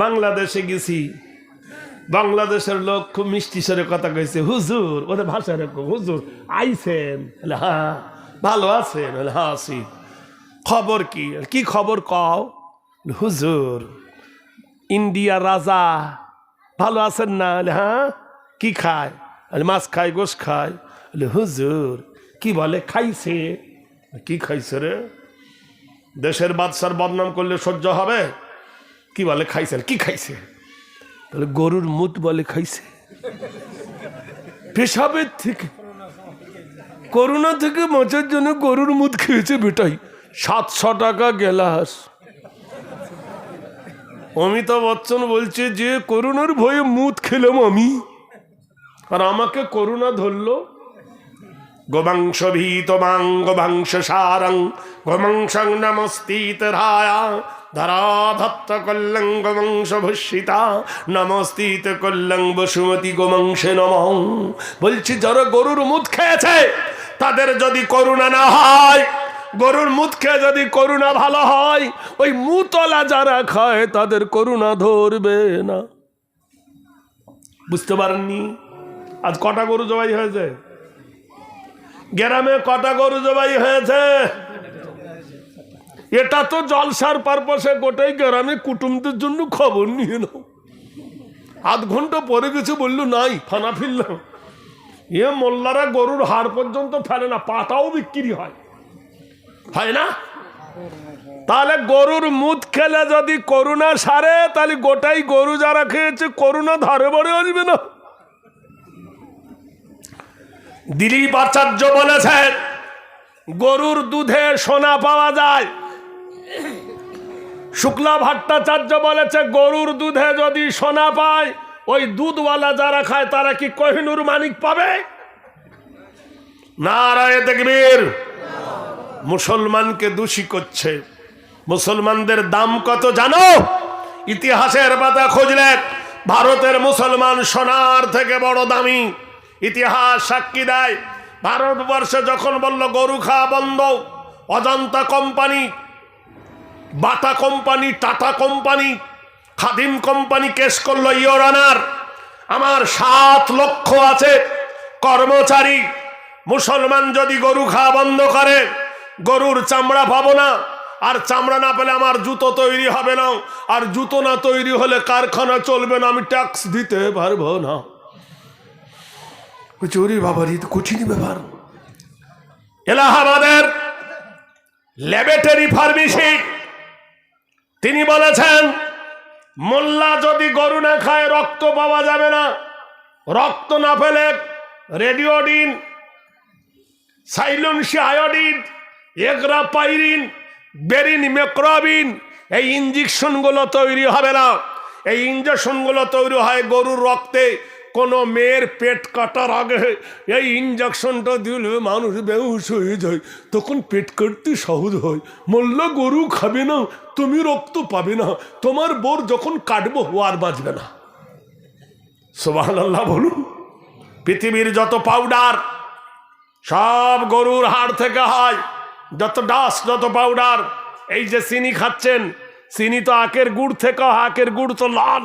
বাংলাদেশে গেছি। বাংলাদেশের লোক খুব মিষ্টি স্বরে কথা কইছে হুজুর ওদের ভাষা এরকম হুজুর আইছেন? বলে, হ্যাঁ ভালো আছেন। হ্যাঁ আছি। খবর কি? কি খবর কও? হুজুর ইন্ডিয়া রাজা ভালো আছেন না? হ্যাঁ কি খায়? মাছ খায় গোস খায়। হুজুর কি বলে খাইছে? কি খাইছে রে? দেশের বাদশার বদনাম করলে সহ্য হবে? কি বলে খাইছে কি খাইছে তাহলে গরুর মুত বলে খাইছে। পেশাবের থেকে করোনা থেকে বাঁচার জন্য গরুর মুদ খেয়েছে বেটাই। সাতশো টাকা গেলাস অমিতাভ বচ্চন বলছে যে করোনার ভয়ে মুদ খেলাম আমি। আর আমাকে করোনা ধরলো। গোবংশ ভীতমাং গোবংশ সারং গোবংশং নমস্তিত রায়া। ধরাধত্ত কল্লং গোবংশ ভূষিতা নমস্তিত কল্লং বসুমতি গোবংশে নম। বলছি, যারা গরুর মুদ খেয়েছে, তাদের যদি করুণা না হয়, গরুর মুদ খেয়ে যদি করুণা ভালো হয়, ওই মুতলা যারা খায়, তাদের করুণা ধরবে না। বুঝতে পারেননি? আজ কটা গরু জবাই হয়েছে? গ্রামে কটা গরু জবাই হয়েছে? এটা তো জলসার পারপাসে গোটাই গ্রামে কুটুমদের জন্য খবর নিয়ে নাও। আধ ঘণ্টা পরে কিছু বলল, নাই ফানা ফিরলাম। এ মোল্লারা গরুর হাড় পর্যন্ত ফেলে না পাতাও বিক্রি হয়। হয় না? তাহলে গরুর মুদ খেলে যদি করুণা সারে, তাহলে গোটাই গরু যারা খেয়েছে, করুণা ধারে বারে আসবে না। দিলীপ আচার্য বলেছেন, গরুর দুধে সোনা পাওয়া যায় শুক্লা ভট্টাচার্য বলেছে, গরুর দুধে যদি সোনা পায়, ওই দুধওয়ালা যারা খায়, তারা কি কোহিনুর মানিক পাবে? নারায় দেখবীর মুসলমানকে দোষী করছে। মুসলমানদের দাম কত জানো? ইতিহাসের পাতা খুঁজলে ভারতের মুসলমান সোনার থেকে বড় দামি। ইতিহাস সাক্ষী দেয়, ভারতবর্ষে যখন বলল, গরু খাওয়া বন্ধ, Ajanta company Bata company, Tata company, Khadim company case করল ইয়োরানার আমার সাত লক্ষ আছে। কর্মচারী, মুসলমান যদি গরু খাওয়া বন্ধ করে, গরুর চামড়া পাবো না। আর চামড়া না পেলে আমার জুতো তৈরি হবে না। আর জুতো না তৈরি হলে কারখানা চলবে না, আমি ট্যাক্স দিতে পারব না। চুরি বাবার তো কঠিন ব্যাপার। এলাহাবাদের ল্যাবরেটরি ফার্মেসি তিনি বলেছেন, মোল্লা যদি গরু না খায়, রক্ত পাওয়া যাবে না। রক্ত না পেলে রেডিওডিন সাইলনসি আয়োডিন এগরা পাইরিন বেরিন মেক্রবিন, এই ইঞ্জেকশনগুলো তৈরি হবে না। এই ইঞ্জেকশনগুলো তৈরি হয় গরুর রক্তে। কোনো মেয়ের পেট কাটার আগে এই ইঞ্জেকশনটা দিলে মানুষ বেহুশ হয়ে যায়। তখন পেট কাটতে সহজ হয়। মল্ল গরু খাবে না, তুমি রক্ত পাবে না। তোমার বোর যখন কাটবো আর বাঁচবে না। সোবাহ আল্লাহ বলুন, পৃথিবীর যত পাউডার সব গরুর হাড় থেকে হয়। যত ডাস যত পাউডার এই যে চিনি খাচ্ছেন, চিনি তো আখের গুড় থেকে, আখের গুড় তো লাল।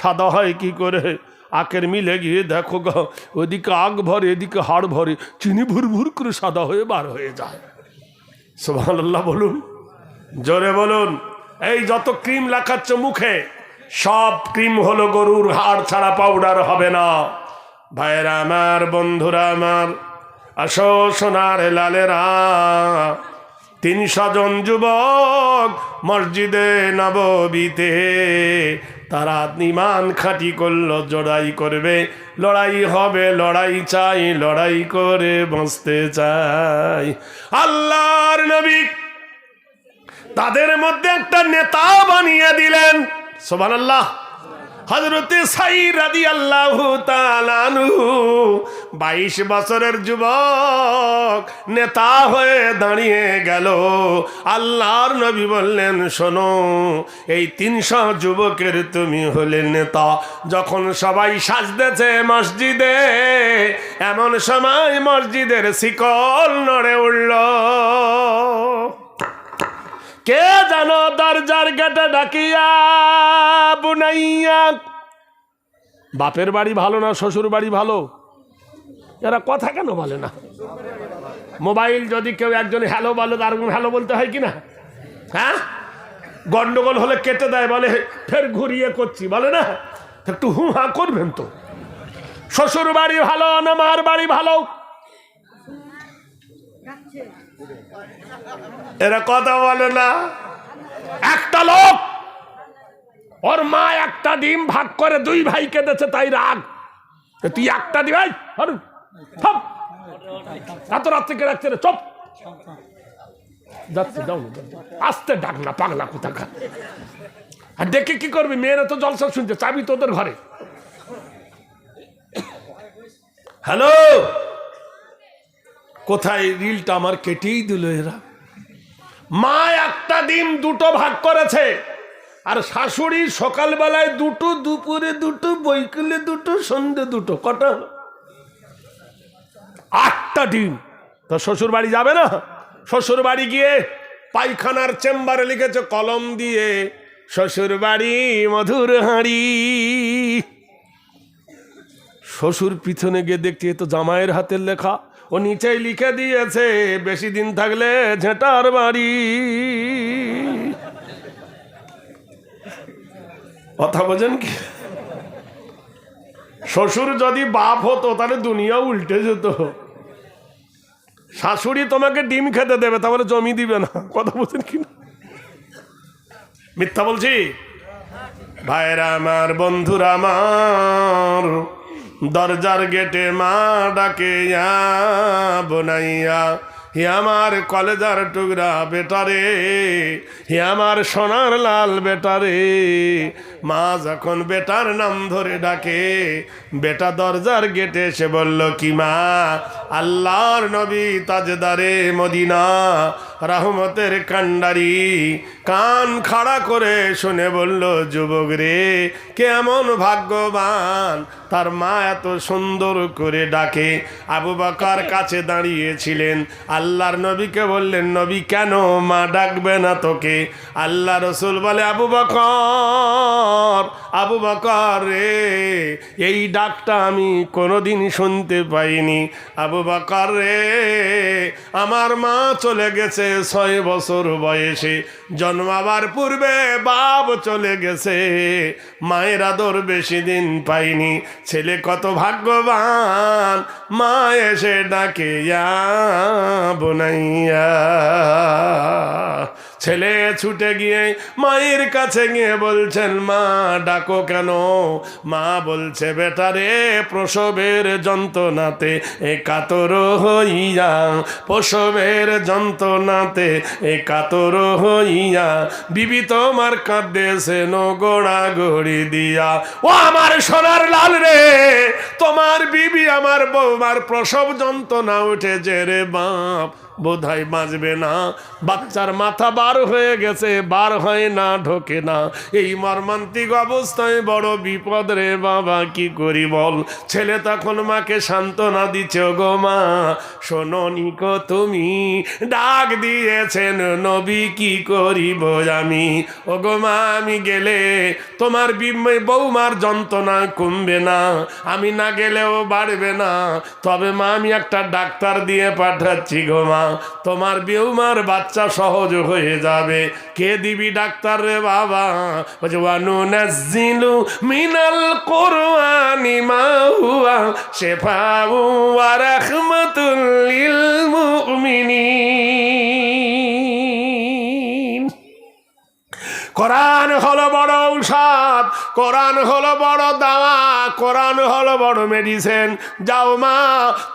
সাদা হয় কি করে? আখের মিলে গিয়ে দেখো গো ওদিকে আগ ভরে, এদিকে হাড় ভরে, চিনি ভুর ভুর করে সাদা হয়ে বার হয়ে যায়। সোভাল্লাহ বলুন। জোরে বলুন। এই যত ক্রিম লাখাচ্ছ মুখে, সব ক্রিম হলো গরুর হাড় ছাড়া পাউডার হবে না। ভাইরা আমার, বন্ধুরা আমার, আসো সোনার লালেরা। তিনশো জন যুবক মসজিদে নববীতে তারা নিমান খাঁটি করল, জড়াই করবে। লড়াই হবে, লড়াই চাই, লড়াই করে বাঁচতে চাই। আল্লাহর নবী তাদের মধ্যে একটা নেতা বানিয়ে দিলেন। সোমান আল্লাহ হজরতে সাই রাদি আল্লাহ তালানু বাইশ বছরের যুবক, নেতা হয়ে দাঁড়িয়ে গেল। আল্লাহর নবী বললেন, শোনো, এই তিনশো যুবকের তুমি হলে নেতা। যখন সবাই সাজতেছে মসজিদে, এমন সময় মসজিদের শিকল নড়ে উঠল। কে জানো দরজার গেটে ডাকিয়া বুনাইয়া? বাপের বাড়ি ভালো না, শ্বশুর বাড়ি ভালো? এরা কথা কেন বলে না? মোবাইল যদি কেউ একজন হ্যালো বলে, তার হ্যালো বলতে হয় কি না? হ্যাঁ? গন্ডগোল হলে কেটে দেয়, বলে, ফের ঘুরিয়ে করছি বলে না? একটু হু হা করবেন তো। শ্বশুর বাড়ি ভালো না, মার বাড়ি ভালো? এরা কথা বলে না। একটা লোক, ওর মা একটা ডিম ভাগ করে দুই ভাইকে দিয়েছে, তাই রাগ। তুই একটা দিবাই এত রাত্রে কে রাখছে রে, চপ। যাচ্ছে, যাও না। ডাক না, পাগলা কোথাকা আর দেখে কি করবি, মেয়েরা তো জলসা শুনছে, চাবি তোদের ঘরে। হ্যালো? কোথায় রিলটা আমার কেটেই দিল এরা? মা একটা ডিম দুটো ভাগ করেছে, আর শাশুড়ি সকালবেলায় দুটো, দুপুরে দুটো, বৈকালে দুটো, সন্ধে দুটো, কটা? আটটা ডিম। তো শ্বশুর বাড়ি যাবে না? শ্বশুর বাড়ি গিয়ে পায়খানার চেম্বারে লিখেছে কলম দিয়ে, শ্বশুর বাড়ি মধুর হাঁড়ি। শ্বশুর পিছনে গিয়ে দেখতে এ তো জামাইয়ের হাতের লেখা। ও নিচেই লিখে দিয়েছে, বেশি দিন থাকলে ঝেঁটার বাড়ি। কথা বোঝেন কি? শ্বশুর যদি বাপ হতো, তাহলে দুনিয়া উল্টে যেত। শাশুড়ি তোমাকে ডিম খেতে দেবে তাহলে জমি দিবে না। কথা বলছেন কি না? মিথ্যা বলছি? ভাইরা আমার, বন্ধুরা আমার দরজার গেটে মা ডাকে, ইয়া বোনাইয়া, হে আমার কলেজার টুকরা বেটারে হে আমার সোনার লাল বেটারে মা যখন বেটার নাম ধরে ডাকে, বেটা দরজার গেটে সে বলল, কি মা আল্লাহর নবী তাজদারে মদিনা, রাহমতের কান্ডারি কান খাড়া করে শুনে বলল, যুবক রে, কেমন ভাগ্যবান। তার মা এত সুন্দর করে ডাকে। আবু বাকার কাছে দাঁড়িয়েছিলেন। আল্লাহর নবীকে বললেন, নবী, কেন মা ডাকবে না তোকে? আল্লাহ রসুল বলে, আবু বকর আবু বকর রে, এই ডাকটা আমি কোনোদিন শুনতে পাইনি। আবু বকর রে আমার মা চলে গেছে ছয় বছর বয়সে। জন্মাবার পূর্বে বাপ চলে গেছে। মায়ের আদর বেশি দিন পাইনি। ছেলে কত ভাগ্যবান, মা এসে ডাকে, ইয়া বোনাইয়া ছেলে ছুটে গিয়ে মায়ের কাছে গিয়ে বলছেন, মা, ডাকো কেন? মা বলছে বেটারে প্রসবের যন্ত্রণাতে এ কাতর হইয়া, প্রসবের যন্ত্রণাতে এ কাতর হইয়া, বিবি তোমার কাঁদেছে গোড়া গড়ি দিয়া। ও আমার সোনার লাল রে, তোমার বিবি আমার বৌমার প্রসব যন্ত্রণা উঠেছে রে বাপ। বোধহয় বাঁচবে না। বাচ্চার মাথা বার হয়ে গেছে, বার হয় না, ঢোকে না। এই মর্মান্তিক অবস্থায় বড় বিপদ রে বাবা, কি করি বল? ছেলে তখন মাকে সান্ত্বনা দিচ্ছে গো মা, শোনো নিকো তুমি। ডাক দিয়েছেন নবী, কি করিব আমি? ও গো মা, আমি গেলে তোমার বিম- বৌমার যন্ত্রণা কমবে না। আমি না গেলেও বাড়বে না। তবে মা, আমি একটা ডাক্তার দিয়ে পাঠাচ্ছি গো মা। তোমার বিউমার বাচ্চা সহজ হয়ে যাবে। কে দিবি ডাক্তার রে বাবা? বলছে ওয়ানুনাজ্জিলু মিনাল কোরআনি মা শিফাউ ওয়া রাহমাতুল লিল মুমিনিন। কোরআন হলো বড় ঔষধ, কোরআন হলো বড় দাওয়া, কোরআন হলো বড় মেডিসিন যাও মা,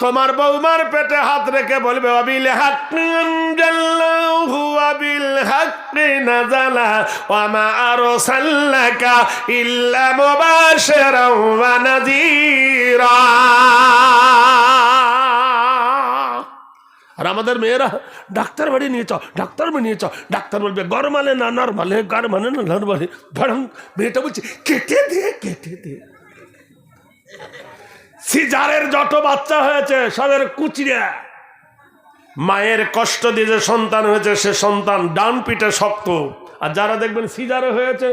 তোমার বৌমার পেটে হাত রেখে বলবে, অবিল হাক্কি আনজাল্লাহু আবিল হাক্কি নাজালা ওয়া মা আরসালনাকা ইল্লা মুবাশশিরাও ওয়া নাযীরা। আর আমাদের মেয়েরা ডাক্তার বাড়ি নিয়ে চ ডাক্তার বাড়ি নিয়ে চ ডাক্তার বলবে, গরমালে না নরমালে, গরমালে না নরমালে। বরং মেয়েটা বলছে, কেটে দে কেটে দে। সিজারের যত বাচ্চা হয়েছে, সবের কুচিরে। মায়ের কষ্ট দিয়ে যে সন্তান হয়েছে, সে সন্তান ডান পিঠে শক্ত। আর যারা দেখবেন সিজারে হয়েছে,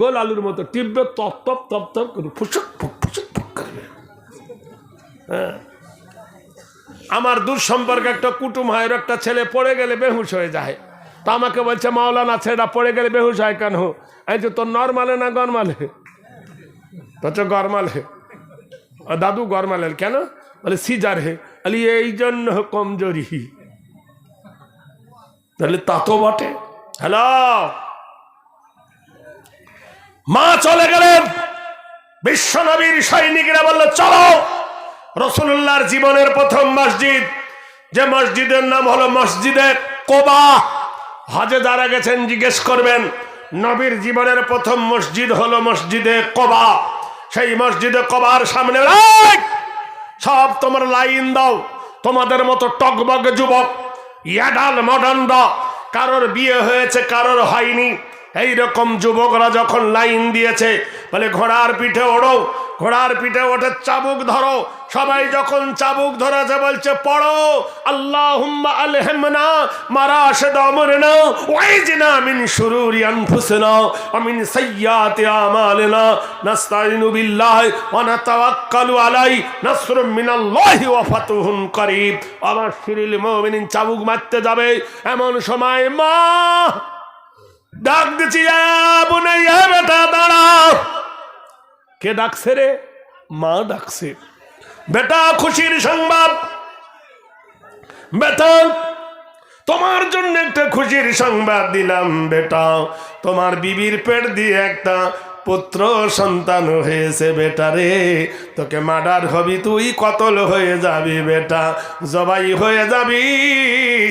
গোল আলুর মতো, টিপবে, তপ তপ তপ তপ করে, ফুসুক, ফুক ফুসুক, ফুক করবে হ্যাঁ। আমার দূর সম্পর্কে একটা কুটুম হয় একটা ছেলে পড়ে গেলে বেহুশ হয়ে যায়। তা আমাকে বলছে, মাওলানা, ছেলেটা পড়ে গেলে বেহুশ হয় কেন? এই যে তোর নর্মালে না গরমালে? তো গরমালে। দাদু গরমালের কেন? বলে, সিজার হে। বলি, এই জন্য কমজোরি। তাহলে তা তো বটে। হ্যালো? মা চলে গেলেন। বিশ্বনবীর সৈনিকরা বলল, চলো। রসুল্লাহর জীবনের প্রথম মসজিদ। যে মসজিদের নাম হলো মসজিদে কোবা। হজে যারা গেছেন, জিজ্ঞেস করবেন, নবীর জীবনের প্রথম মসজিদ হলো মসজিদে কোবা। সেই মসজিদে কবার সামনে! সব তোমার লাইন দাও, তোমাদের মতো টকবগ যুবক, ইয়াডাল মডার্ন দাও কারোর বিয়ে হয়েছে, কারোর হয়নি। এই রকম যুবকরা যখন লাইন দিয়েছে, বলে ঘোড়ার পিঠে ওড়ো ঘোড়ার পিঠে ওঠে চাবুক ধরো। সবাই যখন চাবুক ধরেছে বলছে, পড়ো আল্লাহ আলহেমনা, মারা সে দমরনা ওয়াইজনা মিন শুরুরি আনফুসিনা আমিন সাইয়্যাতি আমালিনা নাস্তাইনু বিল্লাহি ওয়া নাতাওয়াক্কালু আলাই নাসরুম মিনাল্লাহি ওয়া ফাতুহুন করিব। আমার শিরিল মুমিনিন চাবুক মারতে যাবে। এমন সময় মা, ডাক দিচ্ছি বেটা কে ডাকছে রে? মা ডাকছে। বেটা, খুশির সংবাদ। বেটা, তোমার জন্য একটা খুশির সংবাদ দিলাম, বেটা। তোমার বিবির পেট দিয়ে একটা পুত্র সন্তান হয়েছে বেটা রে। তোকে মার্ডার হবি তুই, কতল হয়ে যাবি বেটা। জবাই হয়ে যাবি,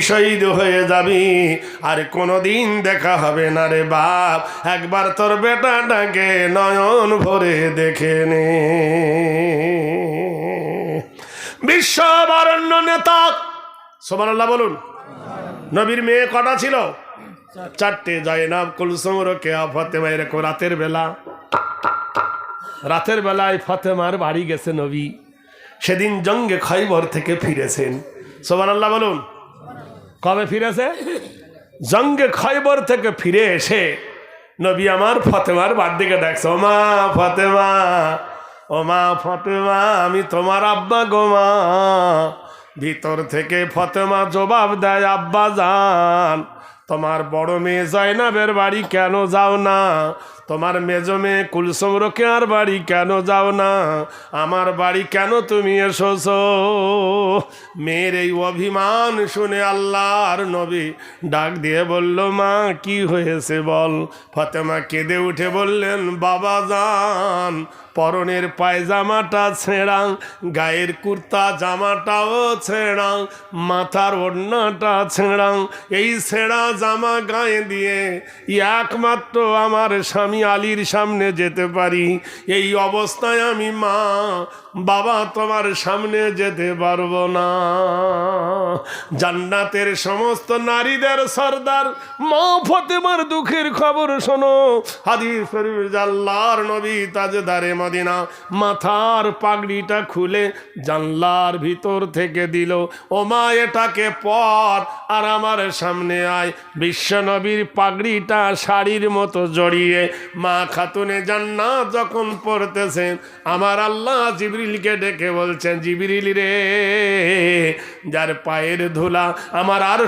শহীদ হয়ে যাবি। আর কোনো দিন দেখা হবে না রে বাপ। একবার তোর বেটাটাকে নয়ন ভরে দেখে নে। বিশ্ববরণ্য নেতা। সোমানাল্লাহ বলুন। নবীর মেয়ে কটা ছিল? চারটে। জয়নাব কুলসুম, রোকেয়া ফতেমা এরকম রাতের বেলা। রাতের বেলায় ফতেমার বাড়ি গেছে নবী। সেদিন জঙ্গে খৈবর থেকে ফিরেছেন। সোমান আল্লাহ বলুন। কবে ফিরেছে? জঙ্গে খৈবর থেকে ফিরে এসে নবী আমার ফতেমার বার দিকে ডাকছে ও মা ফতেমা, ও মা ফতেমা, আমি তোমার আব্বা গো মা। ভিতর থেকে ফতেমা জবাব দেয়, আব্বা যান তোমার বড় মেয়ে জয়নাবের বাড়ি কেন যাও না? তোমার মেজো মেয়ে কুলসুম আর বাড়ি কেন যাও না? আমার বাড়ি কেন তুমি এসোছ? মেয়ের এই অভিমান শুনে আল্লাহর নবী ডাক দিয়ে বলল, মা, কি হয়েছে বল? ফতেমা কেঁদে উঠে বললেন, বাবা যান পরনের পায়জামাটা ছেঁড়া, গায়ের কুর্তা জামাটাও ছেঁড়া, মাথার ওড়নাটা ছেঁড়া। এই ছেঁড়া জামা গায়ে দিয়ে একমাত্র আমার স্বামী আলীর সামনে যেতে পারি। এই অবস্থায় আমি মা, বাবা তোমার সামনে যেতে পারব না। জান্নাতের সমস্ত নারীদের সর্দার মা ফতেমার দুঃখের খবর শোনো। হাদিস শরীফ জাল্লার নবী তাজদারে মদিনা, মাথার পাগড়িটা খুলে জানলার ভিতর থেকে দিল ও মা এটাকে পর। আর আমার সামনে আয়। বিশ্ব নবীর পাগড়িটা শাড়ির মতো জড়িয়ে মা খাতুনে জান্না যখন পড়তেছেন আমার আল্লাহ জিবরিলকে ডেকে বলছেন জিবরিল রে, যার পায়ের ধুলা আমার আর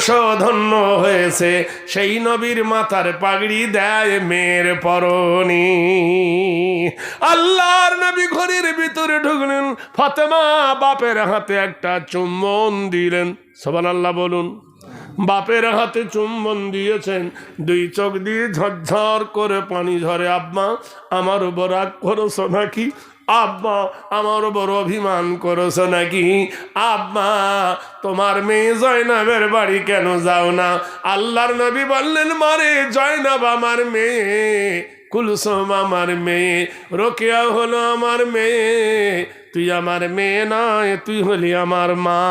ধন্য হয়েছে, সেই নবীর মাথার পাগড়ি দেয় মেয়ের পরনি। আল্লাহর নবী ঘরের ভিতরে ঢুকলেন। ফাতেমা বাপের হাতে একটা চুম্বন দিলেন। সবান আল্লাহ বলুন। বাপের হাতে চুম্বন দিয়েছেন। দুই চোখ দিয়ে ঝরঝর করে পানি ঝরে, আব্বা, আমার উপর রাগ করছ নাকি? আব্বা, আমার বড় অভিমান করেছ নাকি? আব্বা, তোমার মেয়ে জয়নাবের বাড়ি কেন যাও না? আল্লাহর নবী বললেন, মারে, জয়নাব আমার মেয়ে। কুলসুম আমার মেয়ে রোকেয়া হলো আমার মেয়ে। তুই আমার মেয়ে নয়, তুই হলি আমার মা।